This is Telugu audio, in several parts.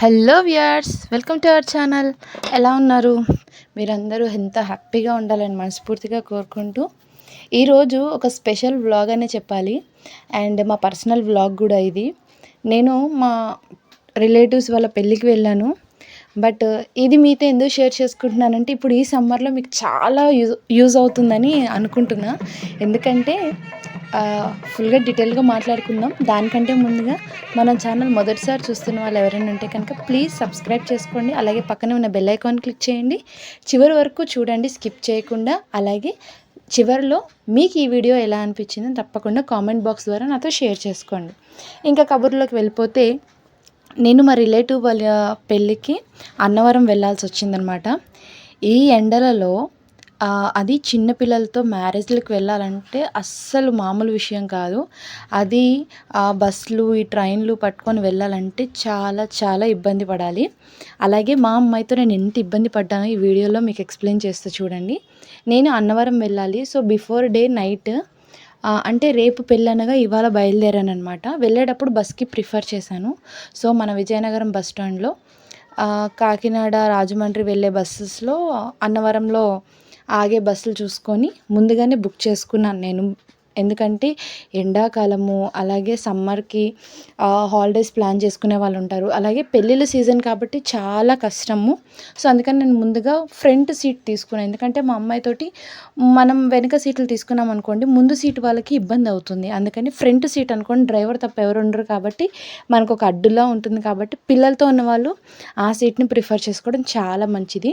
Hello viewers welcome to our channel. ఎలా ఉన్నారు? మీరందరూ ఎంత హ్యాపీగా ఉండాలని మనస్ఫూర్తిగా కోరుకుంటూ ఈరోజు ఒక స్పెషల్ వ్లాగ్ అనే చెప్పాలి. అండ్ మా పర్సనల్ వ్లాగ్ కూడా ఇది. నేను మా రిలేటివ్స్ వాళ్ళ పెళ్ళికి వెళ్ళాను. బట్ ఇది మీతో ఎందుకు షేర్ చేసుకుంటున్నానంటే ఇప్పుడు ఈ సమ్మర్లో మీకు చాలా యూజ్ యూజ్ అవుతుందని అనుకుంటున్నా. ఎందుకంటే ఫుల్గా డీటెయిల్గా మాట్లాడుకుందాం. దానికంటే ముందుగా మన ఛానల్ మొదటిసారి చూస్తున్న వాళ్ళు ఎవరైనా ఉంటే కనుక ప్లీజ్ సబ్స్క్రైబ్ చేసుకోండి. అలాగే పక్కనే ఉన్న బెల్ ఐకాన్ క్లిక్ చేయండి. చివరి వరకు చూడండి స్కిప్ చేయకుండా. అలాగే చివరిలో మీకు ఈ వీడియో ఎలా అనిపించిందో తప్పకుండా కామెంట్ బాక్స్ ద్వారా నాతో షేర్ చేసుకోండి. ఇంకా కబుర్లోకి వెళ్ళిపోతే నేను మా రిలేటివ్ వాళ్ళ పెళ్ళికి అన్నవరం వెళ్ళాల్సి వచ్చిందనమాట ఈ ఎండలలో అది చిన్న పిల్లలతో మ్యారేజ్లకు వెళ్ళాలంటే అస్సలు మామూలు విషయం కాదు. అది బస్సులు ఈ ట్రైన్లు పట్టుకొని వెళ్ళాలంటే చాలా చాలా ఇబ్బంది పడాలి. అలాగే మా అమ్మాయితో నేను ఎంత ఇబ్బంది పడ్డానో ఈ వీడియోలో మీకు ఎక్స్ప్లెయిన్ చేస్తా చూడండి. నేను అన్నవరం వెళ్ళాలి. సో బిఫోర్ డే నైట్ అంటే రేపు పెళ్ళనగా ఇవాళ బయలుదేరాను అనమాట వెళ్ళేటప్పుడు బస్కి ప్రిఫర్ చేశాను. సో మన విజయనగరం బస్ స్టాండ్లో కాకినాడ రాజమండ్రి వెళ్ళే బస్సెస్లో అన్నవరంలో ఆగే బస్సులు చూసుకొని ముందుగానే బుక్ చేసుకున్నాను నేను. ఎందుకంటే ఎండాకాలము అలాగే సమ్మర్కి హాలిడేస్ ప్లాన్ చేసుకునే వాళ్ళు ఉంటారు. అలాగే పెళ్ళిళ్ళ సీజన్ కాబట్టి చాలా కష్టము. సో అందుకని నేను ముందుగా ఫ్రంట్ సీట్ తీసుకున్నాను. ఎందుకంటే మా అమ్మాయితోటి మనం వెనుక సీట్లు తీసుకున్నాం అనుకోండి ముందు సీట్ వాళ్ళకి ఇబ్బంది అవుతుంది. అందుకని ఫ్రంట్ సీట్ అనుకోండి డ్రైవర్ తప్ప ఎవరు ఉండరు కాబట్టి మనకు ఒక అడ్డులా ఉంటుంది కాబట్టి పిల్లలతో ఉన్న వాళ్ళు ఆ సీట్ని ప్రిఫర్ చేసుకోవడం చాలా మంచిది.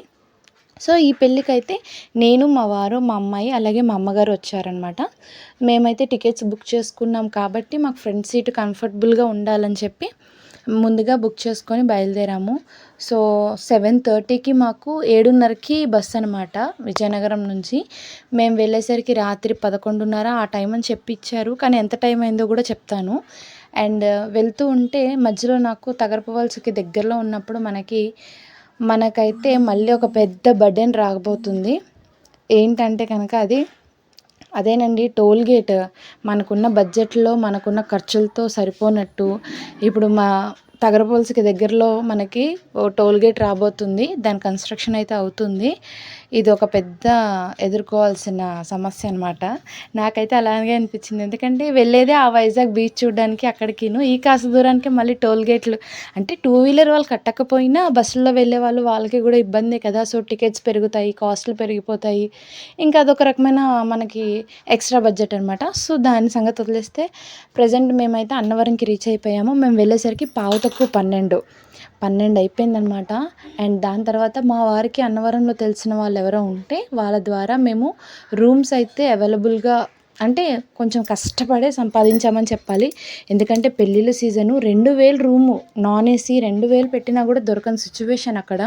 సో ఈ పెళ్ళికైతే నేను మా వారు మా అమ్మాయి అలాగే మా అమ్మగారు వచ్చారనమాట మేమైతే టికెట్స్ బుక్ చేసుకున్నాం కాబట్టి మాకు ఫ్రంట్ సీట్ కంఫర్టబుల్గా ఉండాలని చెప్పి ముందుగా బుక్ చేసుకొని బయలుదేరాము. సో సెవెన్ థర్టీకి మాకు ఏడున్నరకి బస్ అనమాట విజయనగరం నుంచి. మేము వెళ్ళేసరికి రాత్రి పదకొండున్నర ఆ టైం అని చెప్పిచ్చారు. కానీ ఎంత టైం అయిందో కూడా చెప్తాను. అండ్ వెళ్తూ ఉంటే మధ్యలో నాకు తగరపవలసకి దగ్గరలో ఉన్నప్పుడు మనకి మనకైతే మళ్ళీ ఒక పెద్ద బర్డెన్ రాబోతుంది ఏంటంటే కనుక అది అదేనండి టోల్ గేట్ మనకున్న బడ్జెట్లో మనకున్న ఖర్చులతో సరిపోనట్టు. ఇప్పుడు మా తగరపోల్స్కి దగ్గరలో మనకి ఓ టోల్ గేట్ రాబోతుంది. దాని కన్స్ట్రక్షన్ అయితే అవుతుంది. ఇది ఒక పెద్ద ఎదుర్కోవాల్సిన సమస్య అనమాట నాకైతే అలాగే అనిపించింది. ఎందుకంటే వెళ్ళేదే ఆ వైజాగ్ బీచ్ చూడడానికి అక్కడికిను. ఈ కాస్త దూరానికి మళ్ళీ టోల్ గేట్లు. అంటే టూ వీలర్ వాళ్ళు కట్టకపోయినా బస్సుల్లో వెళ్ళే వాళ్ళు వాళ్ళకి కూడా ఇబ్బందే కదా. సో టికెట్స్ పెరుగుతాయి కాస్ట్లు పెరిగిపోతాయి. ఇంకా అదొక రకమైన మనకి ఎక్స్ట్రా బడ్జెట్ అనమాట సో దాని సంగతి వదిలేస్తే ప్రజెంట్ మేమైతే అన్నవరంకి రీచ్ అయిపోయాము. మేము వెళ్ళేసరికి పావు తక్కువ పన్నెండు. పన్నెండు అయిపోయిందనమాట అండ్ దాని తర్వాత మా వారికి అన్నవరంలో తెలిసిన వాళ్ళు ఎవరో ఉంటే వాళ్ళ ద్వారా మేము రూమ్స్ అయితే అవైలబుల్గా అంటే కొంచెం కష్టపడే సంపాదించామని చెప్పాలి. ఎందుకంటే పెళ్ళిళ్ళ సీజను రెండు వేలు రూము నాన్ ఏసీ రెండు వేలు పెట్టినా కూడా దొరకని సిచ్యువేషన్ అక్కడ.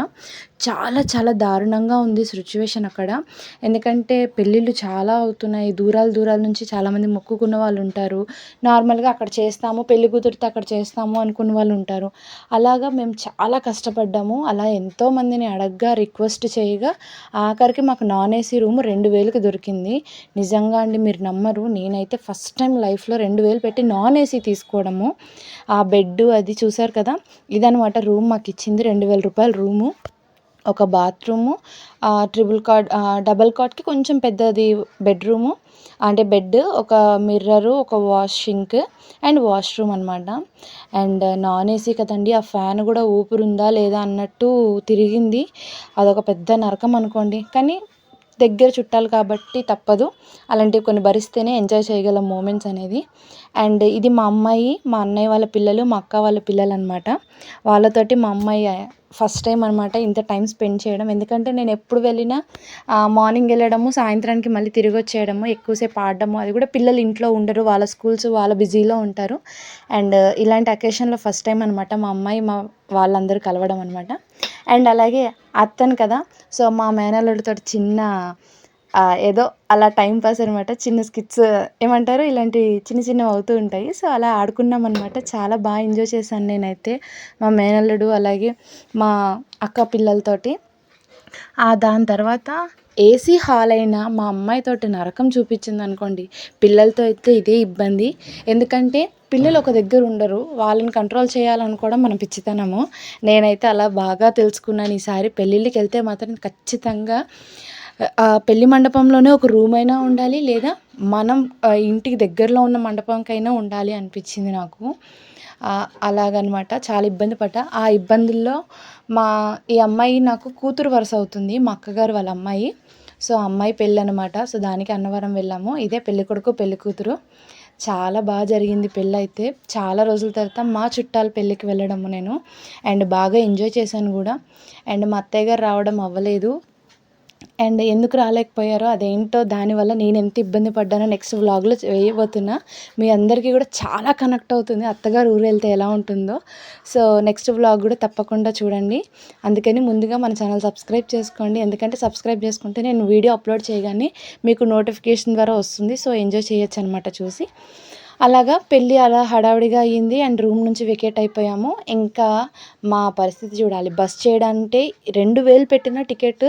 చాలా చాలా దారుణంగా ఉంది సిచ్యువేషన్ అక్కడ. ఎందుకంటే పెళ్ళిళ్ళు చాలా అవుతున్నాయి. దూరాల దూరాల నుంచి చాలామంది మొక్కుకున్న వాళ్ళు ఉంటారు. నార్మల్గా అక్కడ చేస్తాము పెళ్ళి కుదిరితే అక్కడ చేస్తాము అనుకున్న వాళ్ళు ఉంటారు. అలాగా మేము చాలా కష్టపడ్డాము. అలా ఎంతోమందిని అడగ్గా రిక్వెస్ట్ చేయగా ఆఖరికి మాకు నాన్ ఏసీ రూమ్ రెండు వేలకు దొరికింది. నిజంగా అండి మీరు నమ్మరు నేనైతే ఫస్ట్ టైం లైఫ్లో రెండు వేలు పెట్టి నాన్ ఏసీ తీసుకోవడము. ఆ బెడ్ అది చూసారు కదా? ఇదనమాట రూమ్ మాకు ఇచ్చింది రెండు వేల రూపాయల రూము. ఒక బాత్రూము ట్రిపుల్ కాట్ డబల్ కాట్కి కొంచెం పెద్దది బెడ్రూము. అంటే బెడ్ ఒక మిర్రరు ఒక వాషింగ్ అండ్ వాష్రూమ్ అనమాట అండ్ నాన్ ఏసీ కదండి ఆ ఫ్యాన్ కూడా ఊపిరి ఉందా లేదా అన్నట్టు తిరిగింది. అదొక పెద్ద నరకం అనుకోండి. కానీ దగ్గర చుట్టాలు కాబట్టి తప్పదు. అలాంటివి కొన్ని భరిస్తేనే ఎంజాయ్ చేయగలం మూమెంట్స్ అనేది. అండ్ ఇది మా అమ్మాయి మా అన్నయ్య వాళ్ళ పిల్లలు మా అక్క వాళ్ళ పిల్లలు అనమాట వాళ్ళతోటి మా అమ్మాయి ఫస్ట్ టైం అనమాట ఇంత టైం స్పెండ్ చేయడం. ఎందుకంటే నేను ఎప్పుడు వెళ్ళినా మార్నింగ్ వెళ్ళడము సాయంత్రానికి మళ్ళీ తిరిగి వచ్చేయడము ఎక్కువసేపు ఆడడము అది కూడా పిల్లలు ఇంట్లో ఉండరు. వాళ్ళ స్కూల్స్ వాళ్ళ బిజీలో ఉంటారు. అండ్ ఇలాంటి అకేషన్లో ఫస్ట్ టైం అనమాట మా అమ్మాయి మా వాళ్ళందరూ కలవడం అనమాట. అండ్ అలాగే అత్తను కదా. సో మా మేనల్లుడితో చిన్న ఏదో అలా టైం పాస్ అనమాట చిన్న స్కిట్స్ ఏమంటారు? ఇలాంటి చిన్న చిన్నవి అవుతూ ఉంటాయి. సో అలా ఆడుకున్నాం అనమాట చాలా బాగా ఎంజాయ్ చేశాను నేనైతే మా మేనల్లుడు అలాగే మా అక్క పిల్లలతోటి. దాని తర్వాత ఏసీ హాల్ అయినా మా అమ్మాయితోటి నరకం చూపించింది అనుకోండి పిల్లలతో అయితే ఇదే ఇబ్బంది. ఎందుకంటే పిల్లలు ఒక దగ్గర ఉండరు వాళ్ళని కంట్రోల్ చేయాలనుకోవడం మన పిచ్చితనము. నేనైతే అలా బాగా తెలుసుకున్నాను. ఈసారి పెళ్ళిళ్ళకి వెళ్తే మాత్రం ఖచ్చితంగా పెళ్ళి మండపంలోనే ఒక రూమ్ అయినా ఉండాలి లేదా మనం ఇంటికి దగ్గరలో ఉన్న మండపంకైనా ఉండాలి అనిపించింది నాకు. అలాగనమాట. చాలా ఇబ్బంది పడ్డా. ఆ ఇబ్బందుల్లో మా ఈ అమ్మాయి నాకు కూతురు వరుస అవుతుంది. మా అక్కగారు వాళ్ళ అమ్మాయి. సో ఆ అమ్మాయి పెళ్ళి అనమాట సో దానికి అన్నవరం వెళ్ళాము. ఇదే పెళ్ళి కొడుకు పెళ్ళి కూతురు. చాలా బాగా జరిగింది పెళ్ళి అయితే చాలా రోజుల తర్వాత మా చుట్టాల పెళ్ళికి వెళ్ళడము నేను. అండ్ బాగా ఎంజాయ్ చేశాను కూడా. అండ్ మా అత్తయ్య గారు రావడం అవ్వలేదు. అండ్ ఎందుకు రాలేకపోయారో అదేంటో దానివల్ల నేను ఎంత ఇబ్బంది పడ్డానో నెక్స్ట్ వ్లాగ్లో వేయబోతున్నా. మీ అందరికీ కూడా చాలా కనెక్ట్ అవుతుంది. అత్తగారు ఊరు వెళ్తే ఎలా ఉంటుందో. సో నెక్స్ట్ వ్లాగ్ కూడా తప్పకుండా చూడండి. అందుకని ముందుగా మన ఛానల్ సబ్స్క్రైబ్ చేసుకోండి. ఎందుకంటే సబ్స్క్రైబ్ చేసుకుంటే నేను వీడియో అప్లోడ్ చేయగానే మీకు నోటిఫికేషన్ ద్వారా వస్తుంది. సో ఎంజాయ్ చేయొచ్చు అనమాట చూసి. అలాగా పెళ్ళి అలా హడావిడిగా అయ్యింది అండ్ రూమ్ నుంచి వెకేట్ అయిపోయాము. ఇంకా మా పరిస్థితి చూడాలి. బస్ చేయడానికి రెండు వేలు పెట్టిన టికెట్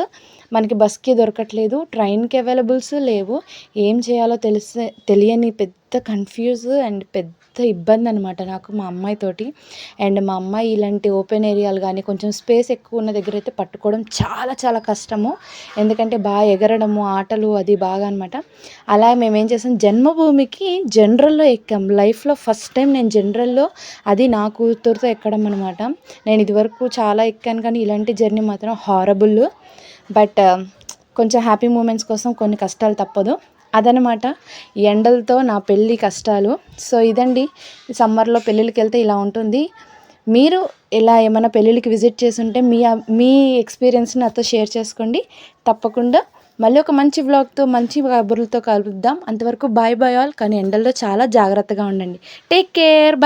మనకి బస్కి దొరకట్లేదు. ట్రైన్కి అవైలబుల్స్ లేవు. ఏం చేయాలో తెలిసే తెలియని పెద్ద పెద్ద కన్ఫ్యూజ్ అండ్ పెద్ద ఇబ్బంది అనమాట నాకు మా అమ్మాయితోటి. అండ్ మా అమ్మాయి ఇలాంటి ఓపెన్ ఏరియాలు కానీ కొంచెం స్పేస్ ఎక్కువ ఉన్న దగ్గర అయితే పట్టుకోవడం చాలా చాలా కష్టము. ఎందుకంటే బాగా ఎగరడము ఆటలు అది బాగా అనమాట అలా మేము ఏం చేసాం జన్మభూమికి జనరల్లో ఎక్కాం. లైఫ్లో ఫస్ట్ టైం నేను జనరల్లో అది నా కూతురుతో ఎక్కడం అనమాట నేను ఇదివరకు చాలా ఎక్కాను కానీ ఇలాంటి జర్నీ మాత్రం హారబుల్ బట్ కొంచెం హ్యాపీ మూమెంట్స్ కోసం కొన్ని కష్టాలు తప్పదు. అదనమాట. ఎండలతో నా పెళ్ళి కష్టాలు. సో ఇదండి. సమ్మర్లో పెళ్ళిళ్ళకి వెళ్తే ఇలా ఉంటుంది. మీరు ఇలా ఏమైనా పెళ్ళిళ్ళకి విజిట్ చేస్తుంటే మీ మీ ఎక్స్పీరియన్స్ నాతో షేర్ చేసుకోండి. తప్పకుండా మళ్ళీ ఒక మంచి వ్లాగ్తో మంచి కబుర్లతో కలుద్దాం. అంతవరకు బాయ్ బాయ్ ఆల్. కానీ ఎండల్లో చాలా జాగ్రత్తగా ఉండండి. Take care.